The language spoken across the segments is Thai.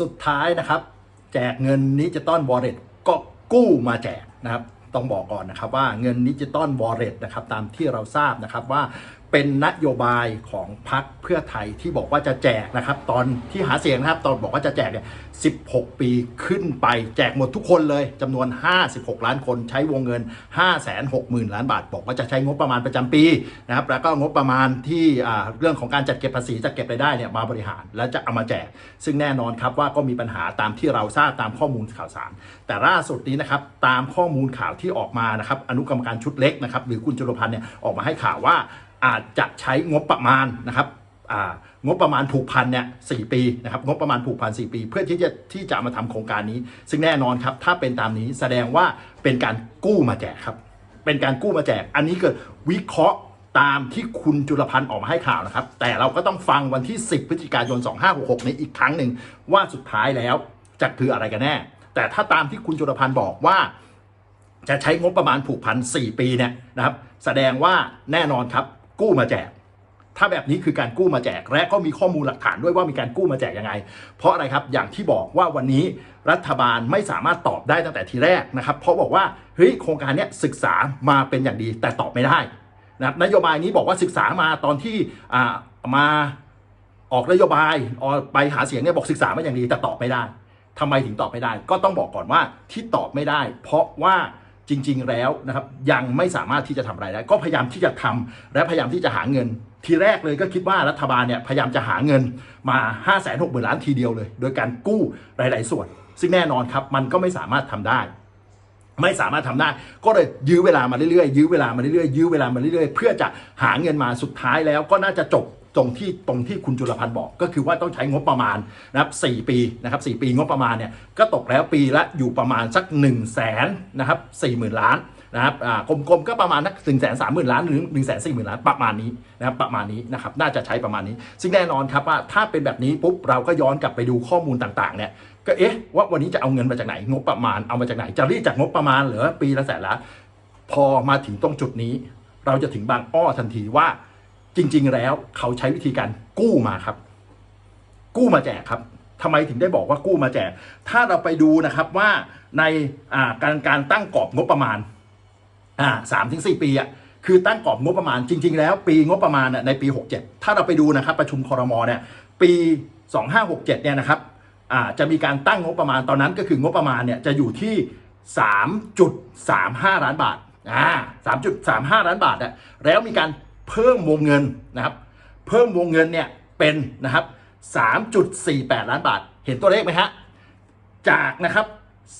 สุดท้ายนะครับ แจกเงินดิจิตอลวอลเล็ตก็กู้มาแจกนะครับต้องบอกก่อนนะครับว่าเงินดิจิตอลวอลเล็ตนะครับตามที่เราทราบนะครับว่า เป็นนโยบายของพรรคเพื่อไทยที่บอกว่าจะแจกนะครับ ตอนที่หาเสียงนะครับ ตอนบอกว่าจะแจกเนี่ย 16 ปีขึ้นไปแจกหมดทุกคนเลยจำนวน 56 ล้านคนใช้วงเงิน 560,000 ล้านบาท บอกว่าจะใช้งบประมาณประจำปีนะครับ แล้วก็งบประมาณที่เรื่องของการจัดเก็บภาษีจัดเก็บรายได้เนี่ยมาบริหาร แล้วจะเอามาแจก ซึ่งแน่นอนครับว่าก็มีปัญหาตามที่เราทราบตามข้อมูลข่าวสาร แต่ล่าสุดนี้นะครับตามข้อมูลข่าวที่ออกมานะครับอนุกรรมการชุดเล็กนะครับหรือคุณจุลพันธ์เนี่ยออกมาให้ข่าวว่า อาจจะใช้งบประมาณนะครับงบประมาณผูกพันเนี่ยสปีนะครับงบประมาณผูกพันสปี เพื่อที่จะที่จะมาทำโครงการนี้ ซึ่งแน่นอนครับถ้าเป็นตามนี้แสดงว่าเป็นการกู้มาแจกครับ เป็นการกู้มาแจก อันนี้เกิดวิเคราะห์ตามที่คุณจุลพันธ์ออกมาให้ข่าวนะครับ แต่เราก็ต้องฟังวันที่ 10 พฤศจิกายน 2566 นี้อีกครั้งหนึ่งว่าสุดท้ายแล้วจะคืออะไรกันแน่ แต่ถ้าตามที่คุณจุลพันธ์บอกว่า จะใช้งบประมาณผูกพัน4ปีเนี่ยนะครับ แสดงว่าแน่นอนครับ กู้มาแจก ถ้าแบบนี้คือการกู้มาแจก และก็มีข้อมูลหลักฐานด้วยว่ามีการกู้มาแจกยังไง เพราะอะไรครับอย่างที่บอกว่าวันนี้รัฐบาลไม่สามารถตอบได้ตั้งแต่ทีแรกนะครับ เพราะบอกว่าเฮ้ยโครงการนี้ศึกษามาเป็นอย่างดี แต่ตอบไม่ได้นะครับนโยบายนี้บอกว่าศึกษามาตอนที่มาออกนโยบายออกไปหาเสียงเนี่ยบอกศึกษามาอย่างดีแต่ตอบไม่ได้ทำไมถึงตอบไม่ได้ ก็ต้องบอกก่อนว่าที่ตอบไม่ได้ เพราะว่า จริง ๆ แล้วนะครับยังไม่สามารถที่จะทำอะไรได้ ก็พยายามที่จะทำและพยายามที่จะหาเงิน ทีแรกเลยก็คิดว่ารัฐบาลเนี่ยพยายามจะหาเงินมา 5 6 0 0 0 0ล้านทีเดียวเลย โดยการกู้หลาย ๆ ส่วน ซึ่งแน่นอนครับมันก็ไม่สามารถทำได้ไม่สามารถทำได้ ก็เลยยื้อเวลามาเรื่อยๆ ยื้อเวลามาเรื่อยๆ ยื้อเวลามาเรื่อยๆ เพื่อจะหาเงินมาสุดท้ายแล้วก็น่าจะจบ ตรงที่ตรงที่คุณจุลพันธ์บอกก็คือว่าต้องใช้งบประมาณนะครับ4ปีนะครับ4ปีงบประมาณเนี่ยก็ตกแล้วปีละอยู่ประมาณสัก1นึ่งแสนนะครับสี่หมื่นล้านนะครับกลมๆก็ประมาณนักหนึ่งแสนสามหมื่นล้านหรือหนึ่งแสนสี่หมื่นล้านประมาณนี้นะครับประมาณนี้นะครับน่าจะใช้ประมาณนี้ ซึ่งแน่นอนครับว่าถ้าเป็นแบบนี้ปุ๊บเราก็ย้อนกลับไปดูข้อมูลต่างๆเนี่ยก็เอ๊ะว่าวันนี้จะเอาเงินมาจากไหนงบประมาณเอามาจากไหน จะรีดจากงบประมาณหรือปีละแสนล้านพอมาถึงตรงจุดนี้ เราจะถึงบางอ้อทันทีว่า จริง ๆ แล้วเขาใช้วิธีการกู้มาครับ กู้มาแจกครับทำไมถึงได้บอกว่ากู้มาแจก ถ้าเราไปดูนะครับว่าในการการตั้งกรอบงบประมาณสามถึงสี่ปีอะคือตั้งกรอบงบประมาณจริง ๆ แล้ว ปีงบประมาณน่ะในปี 67 ถ้าเราไปดูนะครับประชุมคอรมอเนี่ยปี 2567เนี่ยนะครับจะมีการตั้งงบประมาณตอนนั้นก็คืองบประมาณเนี่ยจะอยู่ที่ 3.35 ล้านบาทอ่า3.35 ล้านบาทอะแล้วมีการ เพิ่มวงเงินนะครับ เพิ่มวงเงินเนี่ยเป็นนะครับ 3.48 ล้านบาท เห็นตัวเลขไหมฮะ จากนะครับ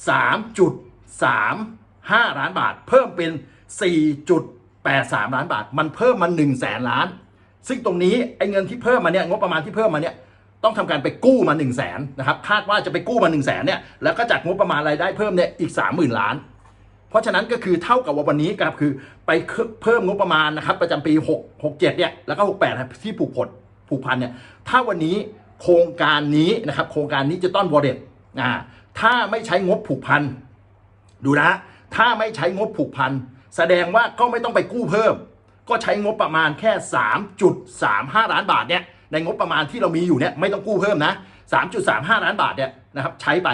3.35 ล้านบาท เพิ่มเป็น 4.83 ล้านบาท มันเพิ่มมา1แสนล้าน ซึ่งตรงนี้ไอ้เงินที่เพิ่มมาเนี่ยงบประมาณที่เพิ่มมาเนี่ยต้องทำการไปกู้มา1 0 0 0 0แสนนะครับคาดว่าจะไปกู้มา1 0 0 0 0แสนเนี่ยแล้วก็จากงบประมาณรายได้เพิ่มเนี่ยอีก 30,000 ล้าน เพราะฉะนั้นก็คือเท่ากับว่าวันนี้ครับคือไปเพิ่มงบประมาณนะครับประจำปี 6 67เนี่ยแล้วก็ 68 ที่ผูกผลผูกพันเนี่ยถ้าวันนี้โครงการนี้นะครับโครงการนี้จะต้อนวอร์เดตอ่าถ้าไม่ใช้งบผูกพันดูนะถ้าไม่ใช้งบผูกพันแสดงว่าก็ไม่ต้องไปกู้เพิ่ม ก็ใช้งบประมาณแค่ 3.35 ล้านบาทเนี่ยในงบประมาณที่เรามีอยู่เนี่ยไม่ต้องกู้เพิ่มนะ 3.35 ล้านบาทเนี่ยนะครับใช้ไป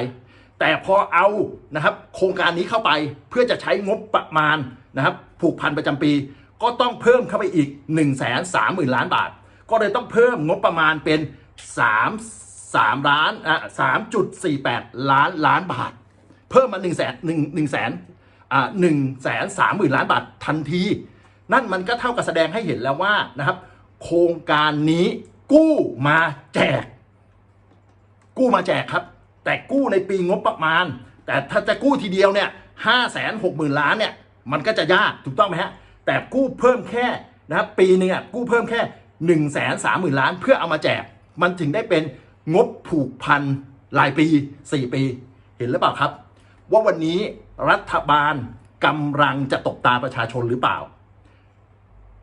แต่พอเอานะครับโครงการนี้เข้าไปเพื่อจะใช้งบประมาณนะครับผูกพันประจำปี ก็ต้องเพิ่มเข้าไปอีก 1 3 0 0 0 0 ล้านบาท ก็เลยต้องเพิ่มงบประมาณเป็น 3 3ล้านอะ3.48 ล้านล้านบาท เพิ่มมา1 0 0 0 0 0 1 1แสนอ่า1แสน3หมื่นล้านบาททันที นั่นมันก็เท่ากับแสดงให้เห็นแล้วว่านะครับโครงการนี้กู้มาแจก กู้มาแจกครับ แต่กู้ในปีงบประมาณ แต่ถ้าจะกู้ทีเดียวเนี่ยห้าแสนหกหมื่นล้านเนี่ยมันก็จะยากถูกต้องไหมฮะแต่กู้เพิ่มแค่นะครับปีหนึงอะกู้เพิ่มแค่หนึ่งแสนสามหมื่นล้านเพื่อเอามาแจก มันถึงได้เป็นงบผูกพันรายปีสี่ปี เห็นหรือเปล่าครับ ว่าวันนี้รัฐบาลกำลังจะตบตาประชาชนหรือเปล่า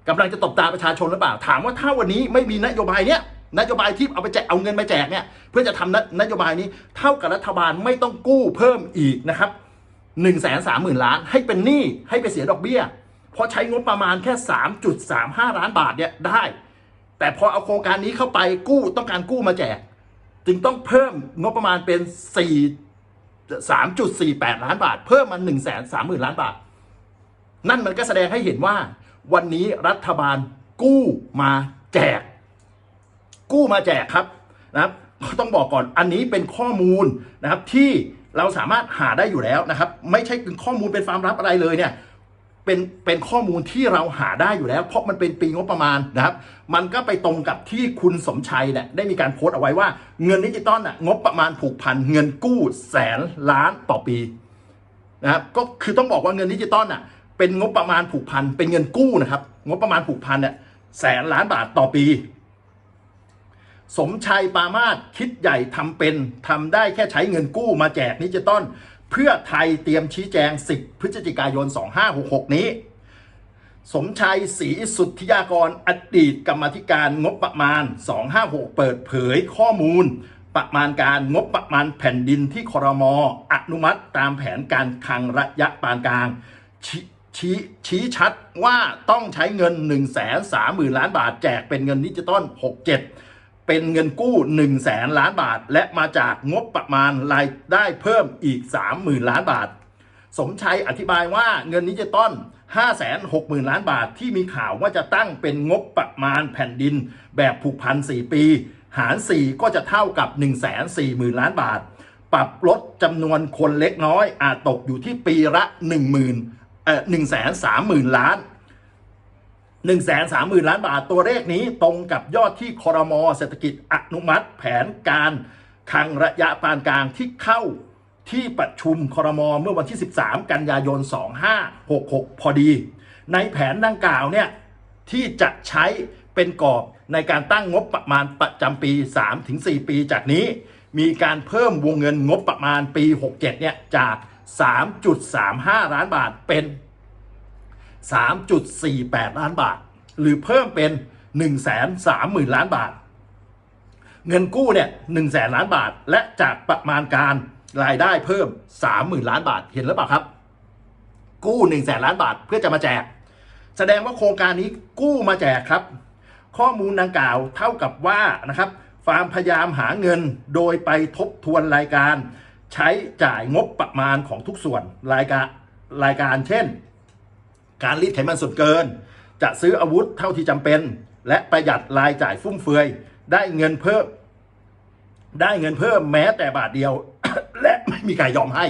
กำลังจะตบตาประชาชนหรือเปล่า ถามว่าถ้าวันนี้ไม่มีนโยบายเนี้ย นโยบายที่เอาไปแจกเอาเงินมาแจกเนี่ยเพื่อจะทำนโยบายนี้เท่ากับรัฐบาลไม่ต้องกู้เพิ่มอีกนะครับ1นึ่งแสนสามหมื่นล้านให้เป็นหนี้ให้ไปเสียดอกเบี้ยเพราะใช้งบประมาณแค่ 3.35 ล้านบาทเนี่ยได้ แต่พอเอาโครงการนี้เข้าไปกู้ต้องการกู้มาแจก จึงต้องเพิ่มงบประมาณเป็น 4 3.48 ล้านบาท เพิ่มมา 1 3 0 0 0 0 ล้านบาท นั่นมันก็แสดงให้เห็นว่า วันนี้รัฐบาลกู้มาแจก กู้มาแจกครับนะครับต้องบอกก่อนอันนี้เป็นข้อมูลนะครับที่เราสามารถหาได้อยู่แล้วนะครับ ไม่ใช่เป็นข้อมูลเป็นความลับอะไรเลยเนี่ยเป็นเป็นข้อมูลที่เราหาได้อยู่แล้ว เพราะมันเป็นปีงบประมาณนะครับ มันก็ไปตรงกับที่คุณสมชัยเนี่ยได้มีการโพสต์เอาไว้ว่าเงินดิจิตอลน่ะงบประมาณผูกพันเงินกู้แสนล้านต่อปีนะครับก็คือต้องบอกว่าเงินดิจิตอลน่ะเป็นงบประมาณผูกพันเป็นเงินกู้นะครับ งบประมาณผูกพันเนี่ยแสนล้านบาทต่อปี สมชัยปามาศคิดใหญ่ทำเป็นทำได้แค่ใช้เงินกู้มาแจกดิจิตอลเพื่อไทยเตรียมชี้แจง 10 พฤศจิกายน 2566 นี้ สมชัยศรีสุทธิยากรอดีตกรรมธิการงบประมาณ 256 เปิดเผยข้อมูล ประมาณการงบประมาณแผ่นดินที่ครมอนุมัติตามแผนการคลังระยะปานกลางชชี้ชี้ชัดว่าต้องใช้เงิน 1 3 0 0 0 0 ล้านบาทแจกเป็นเงินดิจิตอล67 เป็นเงินกู้1แสนล้านบาท และมาจากงบประมาณรายได้เพิ่มอีก 30,000 ล้านบาท สมชัยอธิบายว่าเงินดิจิตอล560,000 ล้านบาทที่มีข่าวว่าจะตั้งเป็นงบประมาณแผ่นดิน แบบผูกพัน 4 ปี หาร 4 ก็จะเท่ากับ 140,000 ล้านบาท ปรับลดจำนวนคนเล็กน้อยอาจตกอยู่ที่ปีละ 10,000เอ่อ130,000 ล้าน 1 3 0 0 0 0 ล้านบาทตัวเลขนี้ตรงกับยอดที่คอรมอเศรษฐกิจอนุมัติ แผนการคังระยะปานกลางที่เข้าที่ประชุมคอรมอเมื่อวันที่ 13 กันยายน 2566 พอดี ในแผนดังกล่าวเนี่ยที่จะใช้เป็นกรอบในการตั้งงบประมาณประจำปี 3-4 ปีจากนี้ มีการเพิ่มวงเงินงบประมาณปี 67 เนี่ยจาก 3.35 ล้านบาทเป็น 3.48 ล้านบาท หรือเพิ่มเป็น 130,000 ล้านบาท เงินกู้เนี่ย1แสนล้านบาท และจากประมาณการรายได้เพิ่ม 30,000 ล้านบาทเห็นหรือเปล่าครับ กู้1แสนล้านบาทเพื่อจะมาแจก แสดงว่าโครงการนี้กู้มาแจกครับ ข้อมูลดังกล่าวเท่ากับว่านะครับฟาร์มพยายามหาเงินโดยไปทบทวนรายการ ใช้จ่ายงบประมาณของทุกส่วนรายการรายการเช่น การรีดไขมันส่วนเกิน จะซื้ออาวุธเท่าที่จำเป็น และประหยัดรายจ่ายฟุ่มเฟือย ได้เงินเพิ่ม ได้เงินเพิ่มแม้แต่บาทเดียว และไม่มีใครยอมให้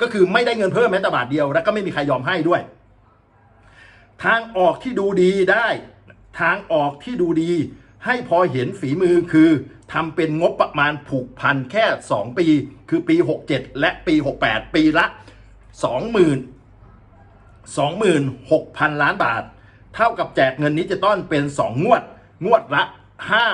ก็คือไม่ได้เงินเพิ่มแม้แต่บาทเดียว และก็ไม่มีใครยอมให้ด้วย ทางออกที่ดูดีได้ ทางออกที่ดูดี ให้พอเห็นฝีมือคือทำเป็นงบประมาณผูกพันแค่ 2 ปี คือปี 67 และปี 68 ปีละ 20,000 26,000 ล้านบาท เท่ากับแจกเงินดิจิตอลเป็น 2 งวด งวดละ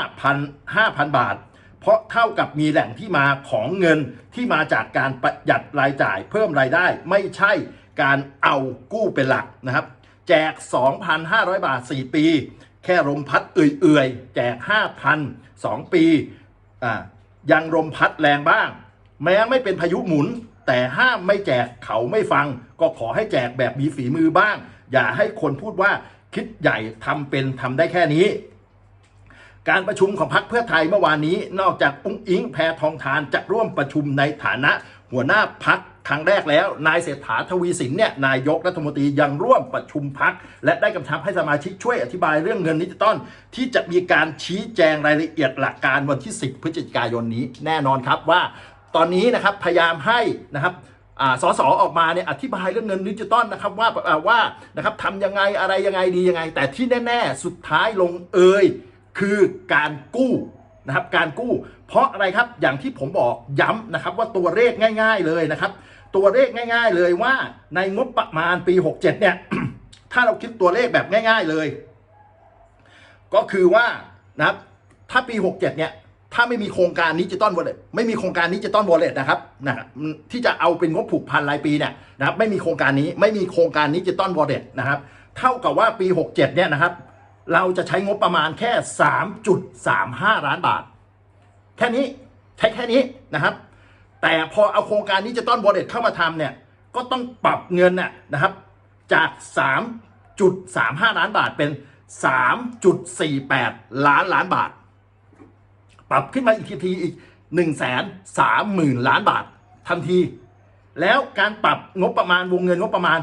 5,000 5,000 บาท เพราะเท่ากับมีแหล่งที่มาของเงินที่มาจากการประหยัดรายจ่ายเพิ่มรายได้ ไม่ใช่การเอากู้เป็นหลักนะครับ แจก 2,500 บาท 4 ปี แค่ลมพัดเอื่อยๆ แจก 5,000 2 ปีอ่ายังลมพัดแรงบ้าง แม้ไม่เป็นพายุหมุน แต่ห้ามไม่แจกเขาไม่ฟัง ก็ขอให้แจกแบบมีฝีมือบ้าง อย่าให้คนพูดว่าคิดใหญ่ทำเป็นทำได้แค่นี้การประชุมของพรรคเพื่อไทยเมื่อวานนี้ นอกจากอุ้งอิงแพทองทานจะร่วมประชุมในฐานะ หัวหน้าพักครั้งแรกแล้ว นายเศรษฐาทวีสินเนี่ยนายกรัฐมนตรียังร่วมประชุมพัก และได้กำชับให้สมาชิกช่วยอธิบายเรื่องเงินดิจิตอลที่จะมีการชี้แจงรายละเอียดหลักการวันที่ 10 พฤศจิกายนนี้แน่นอนครับว่า ตอนนี้นะครับพยายามให้นะครับอ่าสสออกมาเนี่ยอธิบายเรื่องเงินดิจิตอลนะครับว่าอ่าว่านะครับทำยังไงอะไรยังไงดียังไง แต่ที่แน่ๆ สุดท้ายลงเอยคือการกู้นะครับการกู้ เพราะอะไรครับอย่างที่ผมบอกย้ำนะครับว่าตัวเลขง่าย ๆเลยนะครับ ตัวเลขง่าย ๆเลยว่าในงบประมาณปี 67 เนี่ย ถ้าเราคิดตัวเลขแบบง่าย ๆเลย ก็คือว่านะครับถ้าปี 67 เนี่ย ถ้าไม่มีโครงการดิจิตอลวอลเล็ตไม่มีโครงการดิจิตอลวอลเล็ตนะครับนะครับที่จะเอาเป็นงบผูกพันรายปีเนี่ยนะครับไม่มีโครงการนี้ไม่มีโครงการดิจิตอลวอลเล็ตนะครับเท่ากับว่าปี 67เนี่ยนะครับ เราจะใช้งบประมาณแค่ 3.35 ล้านบาท แค่นี้ใช้แค่นี้นะครับ แต่พอเอาโครงการดิจิตอลวอลเล็ตเข้ามาทำเนี่ยก็ต้องปรับเงินน่ะนะครับจาก 3.35 ล้านบาทเป็น 3.48 ล้านล้านบาท ปรับขึ้นมาอีกทีอีก1นึ่งแสนสามหมื่นล้านบาททันที แล้วการปรับงบประมาณวงเงินงบประมาณ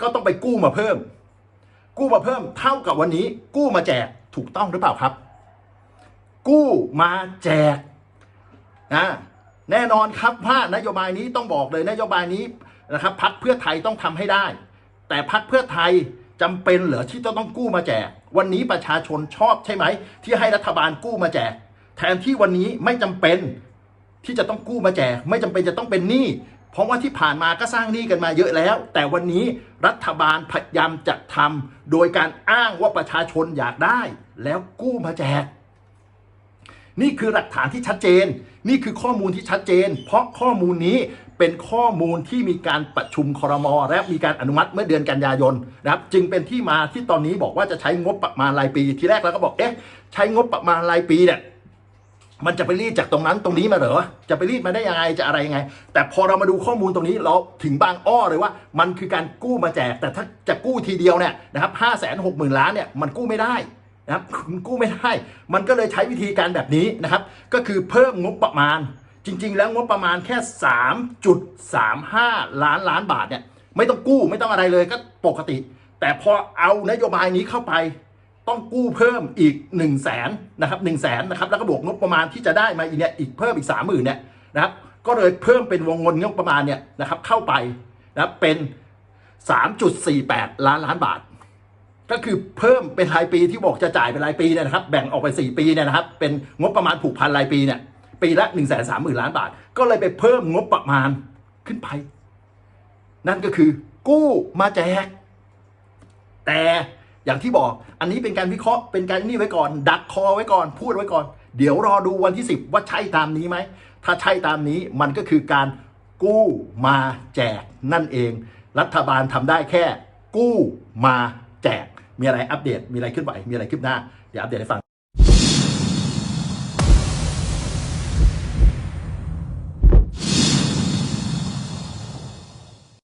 ก็ต้องไปกู้มาเพิ่ม กู้มาเพิ่มเท่ากับวันนี้ กู้มาแจกถูกต้องหรือเปล่าครับ กู้มาแจกนะแน่นอนครับว่านโยบายนี้ต้องบอกเลยนโยบายนี้นะครับพักเพื่อไทยต้องทำให้ได้ แต่พักเพื่อไทยจำเป็นเหรอที่ต้องต้องกู้มาแจก วันนี้ประชาชนชอบใช่ไหม ที่ให้รัฐบาลกู้มาแจก แทนที่วันนี้ไม่จำเป็นที่จะต้องกู้มาแจก ไม่จำเป็นจะต้องเป็นหนี้เพราะว่าที่ผ่านมาก็สร้างหนี้กันมาเยอะแล้ว แต่วันนี้รัฐบาลพยายามจะทำโดยการอ้างว่าประชาชนอยากได้ แล้วกู้มาแจก นี่คือหลักฐานที่ชัดเจน นี่คือข้อมูลที่ชัดเจน เพราะข้อมูลนี้เป็นข้อมูลที่มีการประชุมครมอและมีการอนุมัติเมื่อเดือนกันยายนนะครับ จึงเป็นที่มาที่ตอนนี้บอกว่าจะใช้งบประมาณรายปี ทีแรกเราก็บอกเอ๊ะใช้งบประมาณรายปีเนี่ย มันจะไปรีดจากตรงนั้นตรงนี้มาเหรอ จะไปรีดมาได้ยังไงจะอะไรยังไง แต่พอเรามาดูข้อมูลตรงนี้เราถึงบางอ้อเลยว่า มันคือการกู้มาแจก แต่ถ้าจะกู้ทีเดียวเนี่ยนะครับห้าแสนหกหมื่นล้านเนี่ยมันกู้ไม่ได้นะครับกู้ไม่ได้ มันก็เลยใช้วิธีการแบบนี้นะครับ ก็คือเพิ่มงบประมาณ จริง ๆ แล้วงบประมาณแค่ 3.35 ล้านล้านบาทเนี่ยไม่ต้องกู้ไม่ต้องอะไรเลยก็ปกติ แต่พอเอานโยบายนี้เข้าไป ต้องกู้เพิ่มอีก1นึ่งแสนนะครับหนึ่งแสนนะครับแล้วก็บวกงบประมาณที่จะได้มาอีกเนี่ยอีกเพิ่มอีกสามหมื่นเนี่ยนะครับก็เลยเพิ่มเป็นวงเงินงบประมาณเนี่ยนะครับเข้าไปนะเป็น 3.48 ล้านล้านบาท ก็คือเพิ่มเป็นรายปีที่บอกจะจ่ายเป็นรายปีเนี่ยนะครับแบ่งออกไป4ปีเนี่ยนะครับเป็นงบประมาณผูกพันรายปีเนี่ยปีละ1นึ่งแสนสามหมื่นล้านบาท ก็เลยไปเพิ่มงบประมาณขึ้นไป นั่นก็คือกู้มาแจกแต่ อย่างที่บอกอันนี้เป็นการวิเคราะห์เป็นการนี่ไว้ก่อน ดักคอไว้ก่อน พูดไว้ก่อน เดี๋ยวรอดูวันที่ 10 ว่าใช่ตามนี้ไหม ถ้าใช่ตามนี้มันก็คือการกู้มาแจกนั่นเอง รัฐบาลทำได้แค่ กู้มาแจก มีอะไรอัปเดตมีอะไรขึ้นไหวมีอะไรขึ้นหน้า เดี๋ยวอัปเดตให้ฟัง